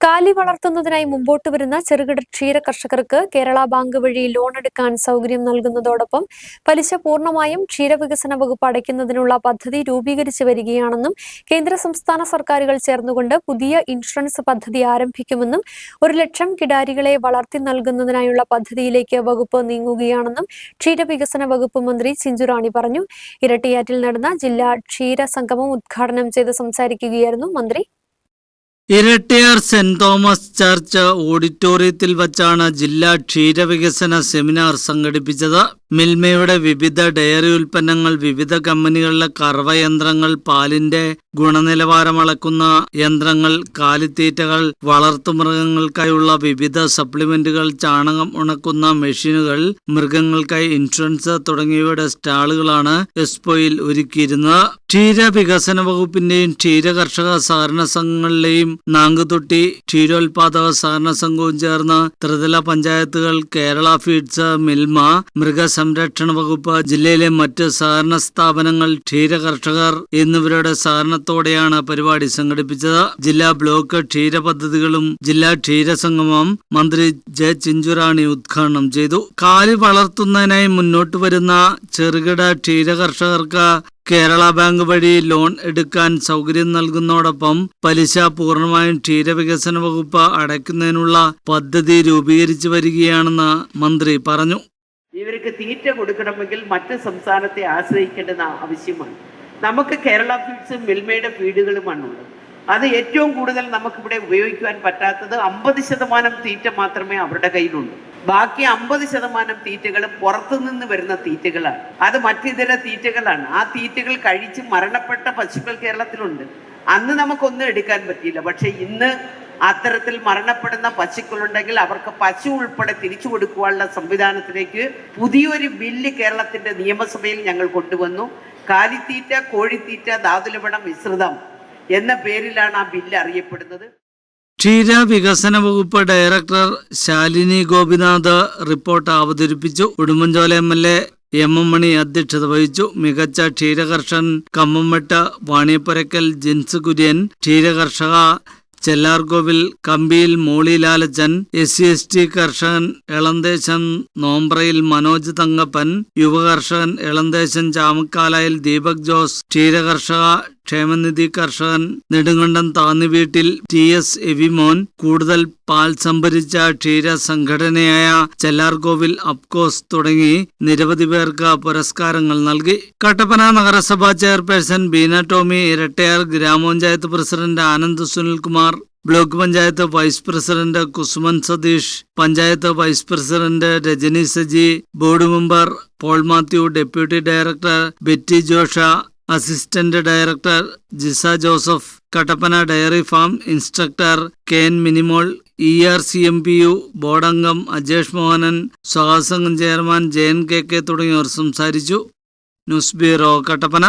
കാലി വളർത്തുന്നതിനായി മുമ്പോട്ട് വരുന്ന ചെറുകിട ക്ഷീര കർഷകർക്ക് കേരള ബാങ്ക് വഴി ലോൺ എടുക്കാൻ സൗകര്യം നൽകുന്നതോടൊപ്പം പലിശ പൂർണമായും ക്ഷീരവികസന വകുപ്പ് അടയ്ക്കുന്നതിനുള്ള പദ്ധതി രൂപീകരിച്ചു വരികയാണെന്നും കേന്ദ്ര സംസ്ഥാന സർക്കാരുകൾ ചേർന്നുകൊണ്ട് പുതിയ ഇൻഷുറൻസ് പദ്ധതി ആരംഭിക്കുമെന്നും ഒരു ലക്ഷം കിടാരികളെ വളർത്തി നൽകുന്നതിനായുള്ള പദ്ധതിയിലേക്ക് വകുപ്പ് നീങ്ങുകയാണെന്നും ക്ഷീരവികസന വകുപ്പ് മന്ത്രി ചിഞ്ചുറാണി പറഞ്ഞു. ഇരട്ടിയാറ്റിൽ നടന്ന ജില്ലാ ക്ഷീര സംഗമം ഉദ്ഘാടനം ചെയ്ത് സംസാരിക്കുകയായിരുന്നു മന്ത്രി. ഇരട്ടിയാർ സെന്റ് തോമസ് ചർച്ച് ഓഡിറ്റോറിയത്തിൽ വച്ചാണ് ജില്ലാ ക്ഷീരവികസന സെമിനാർ സംഘടിപ്പിച്ചത്. മിൽമയുടെ വിവിധ ഡയറി ഉൽപ്പന്നങ്ങൾ വിവിധ കമ്പനികളിലെ കറവ യന്ത്രങ്ങൾ പാലിന്റെ ഗുണനിലവാരം അളക്കുന്ന യന്ത്രങ്ങൾ കാലിത്തീറ്റകൾ വളർത്തുമൃഗങ്ങൾക്കായുള്ള വിവിധ സപ്ലിമെന്റുകൾ ചാണകം ഉണക്കുന്ന മെഷീനുകൾ മൃഗങ്ങൾക്കായി ഇൻഷുറൻസ് തുടങ്ങിയവയുടെ സ്റ്റാളുകളാണ് എക്സ്പോയിൽ ഒരുക്കിയിരുന്നത്. ക്ഷീര വികസന വകുപ്പിന്റെയും ക്ഷീര കർഷക സഹകരണ സംഘങ്ങളിലെയും നാങ്കുതൊട്ടി ക്ഷീരോത്പാദക സഹകരണ സംഘവും ചേർന്ന് ത്രിതല പഞ്ചായത്തുകൾ കേരള ഫീഡ്സ് മിൽമ മൃഗസംരക്ഷണ വകുപ്പ് ജില്ലയിലെ മറ്റ് സഹകരണ സ്ഥാപനങ്ങൾ ക്ഷീര കർഷകർ എന്നിവരുടെ സഹകരണത്തോടെയാണ് പരിപാടി സംഘടിപ്പിച്ചത്. ജില്ലാ ബ്ലോക്ക് ക്ഷീര പദ്ധതികളും ജില്ലാ ക്ഷീര സംഗമം മന്ത്രി ജെ ചിഞ്ചുറാണി ഉദ്ഘാടനം ചെയ്തു. കാലി വളർത്തുന്നതിനായി മുന്നോട്ട് വരുന്ന ചെറുകിട ക്ഷീര കർഷകർക്ക് കേരള ബാങ്ക് വഴി ലോൺ എടുക്കാൻ സൗകര്യം നൽകുന്നതോടൊപ്പം പലിശ പൂർണമായും ക്ഷീരവികസന വകുപ്പ് അടയ്ക്കുന്നതിനുള്ള പദ്ധതി രൂപീകരിച്ചു വരികയാണെന്ന് മന്ത്രി പറഞ്ഞു. ഇവർക്ക് തീറ്റ കൊടുക്കണമെങ്കിൽ മറ്റു സംസ്ഥാനത്തെ ആശ്രയിക്കേണ്ടത് ആവശ്യമാണ്. നമുക്ക് കേരള ഫീഡ്സും മിൽമയുടെ ഫീഡുകളുമാണുള്ളത്. അത് ഏറ്റവും കൂടുതൽ നമുക്കിവിടെ ഉപയോഗിക്കുവാൻ പറ്റാത്തത് അമ്പത് ശതമാനം തീറ്റ മാത്രമേ അവരുടെ കയ്യിലുള്ളൂ. ബാക്കി അമ്പത് ശതമാനം തീറ്റകൾ പുറത്തുനിന്ന് വരുന്ന തീറ്റകളാണ്. അത് മറ്റിതര തീറ്റകളാണ്. ആ തീറ്റകൾ കഴിച്ച് മരണപ്പെട്ട പശുക്കൾ കേരളത്തിലുണ്ട്. അന്ന് നമുക്കൊന്നും എടുക്കാൻ പറ്റിയില്ല. പക്ഷെ ഇന്ന് അത്തരത്തിൽ മരണപ്പെടുന്ന പശുക്കളുണ്ടെങ്കിൽ അവർക്ക് പശു ഉൾപ്പെടെ തിരിച്ചു കൊടുക്കുവാനുള്ള സംവിധാനത്തിലേക്ക് പുതിയൊരു ബില്ല് കേരളത്തിന്റെ നിയമസഭയിൽ ഞങ്ങൾ കൊണ്ടുവന്നു. കാലിത്തീറ്റ കോഴിത്തീറ്റ ധാതുലവണം മിശ്രിതം എന്ന പേരിലാണ് ആ ബില്ല് അറിയപ്പെടുന്നത്. ക്ഷീര വികസന വകുപ്പ് ഡയറക്ടർ ശാലിനി ഗോപിനാഥ് റിപ്പോർട്ട് അവതരിപ്പിച്ചു. Udumbanchola M L A M M Mani അധ്യക്ഷത വഹിച്ചു. മികച്ച ക്ഷീരകർഷൻ കമ്മമ്മട്ട് വാണിയപ്പുരക്കൽ ജിൻസ് കുര്യൻ ക്ഷീരകർഷക ചെല്ലാർകോവിൽ കമ്പിയിൽ മോളിലാലച്ചൻ എസ് സി എസ് ടി കർഷകൻ എളന്തേശൻ നോമ്പ്രയിൽ മനോജ് തങ്കപ്പൻ യുവകർഷകൻ എളന്തേശൻ ചാമക്കാലായിൽ ദീപക് ജോസ് ക്ഷീരകർഷക ക്ഷേമനിധി കർഷകൻ നെടുങ്കണ്ടം താന്നിവീട്ടിൽ ടി എസ് എവിമോൻ കൂടുതൽ പാൽ സംഭരിച്ച ക്ഷീര സംഘടനയായ ചെല്ലാർകോവിൽ അപ്കോസ് തുടങ്ങി നിരവധി പേർക്ക് പുരസ്കാരങ്ങൾ നൽകി. കട്ടപ്പന നഗരസഭാ ചെയർപേഴ്സൺ ബീന ടോമി ഇരട്ടയാർ ഗ്രാമപഞ്ചായത്ത് president Anand Sunilkumar block panchayat vice president Kusuman Satheesh panchayat vice president Rajani Saji board member Paul Mathew deputy director Betty Josha assistant director Jisa Joseph Kattappana dairy farm instructor K N Minimol E R C M P U ബോർഡംഗം Ajesh Mohanan സ്വാഗതസംഘം chairman Jayan K K തുടങ്ങിയവർ സംസാരിച്ചു. News bureau Kattappana.